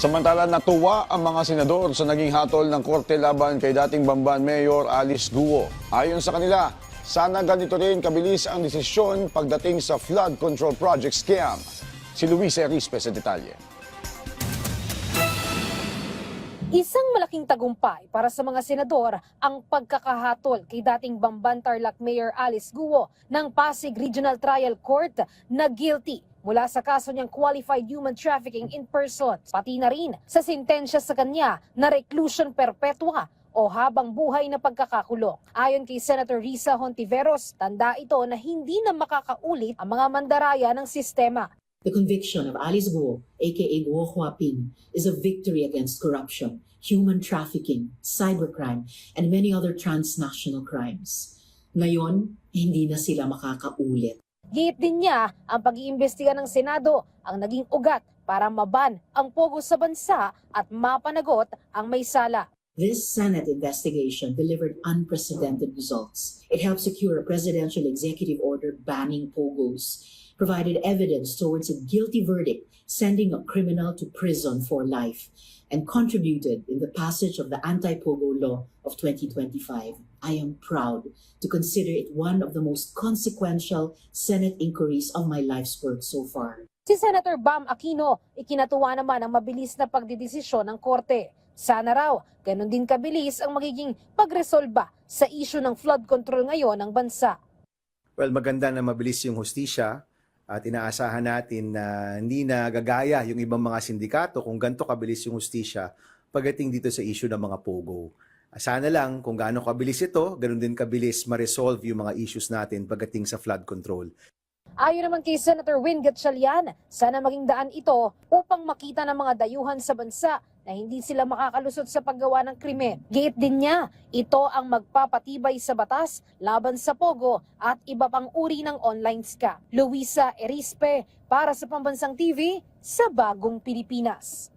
Samantala natuwa ang mga senador sa naging hatol ng korte laban kay dating Bamban Mayor Alice Guo. Ayon sa kanila, sana ganito rin kabilis ang desisyon pagdating sa flood control project scam. Si Luis Erispe sa detalye. Isang malaking tagumpay para sa mga senador ang pagkakahatol kay dating Bamban Tarlac Mayor Alice Guo ng Pasig Regional Trial Court na guilty mula sa kaso niyang qualified human trafficking in person, pati na rin sa sintensya sa kanya na reclusion perpetua o habang buhay na pagkakakulong. Ayon kay Senator Risa Hontiveros, tanda ito na hindi na makakaulit ang mga mandaraya ng sistema. The conviction of Alice Guo, aka Guo Huaping, is a victory against corruption, human trafficking, cybercrime, and many other transnational crimes. Ngayon, hindi na sila makakaulit. Giit din niya ang pag-iimbestiga ng Senado ang naging ugat para maban ang pogo sa bansa at mapanagot ang may sala. This Senate investigation delivered unprecedented results. It helped secure a presidential executive order banning pogos, provided evidence towards a guilty verdict sending a criminal to prison for life, and contributed in the passage of the anti-pogo law of 2025. I am proud to consider it one of the most consequential Senate inquiries of my life's work so far. Si Senator Bam Aquino, ikinatuwa naman ang mabilis na pagdidesisyon ng korte. Sana raw, ganun din kabilis ang magiging pagresolba sa isyu ng flood control ngayon ng bansa. Well, maganda na mabilis yung hustisya at inaasahan natin na hindi na gagaya yung ibang mga sindikato kung ganito kabilis yung hustisya pagdating dito sa issue ng mga pogo. Sana lang kung gaano kabilis ito, ganun din kabilis ma-resolve yung mga issues natin pagdating sa flood control. Ayon naman kay Senator Win Gatchalian, sana maging daan ito upang makita ng mga dayuhan sa bansa na hindi sila makakalusot sa paggawa ng krimen. Giit din niya, ito ang magpapatibay sa batas laban sa pogo at iba pang uri ng online scam. Luisa Erispe para sa Pambansang TV sa Bagong Pilipinas.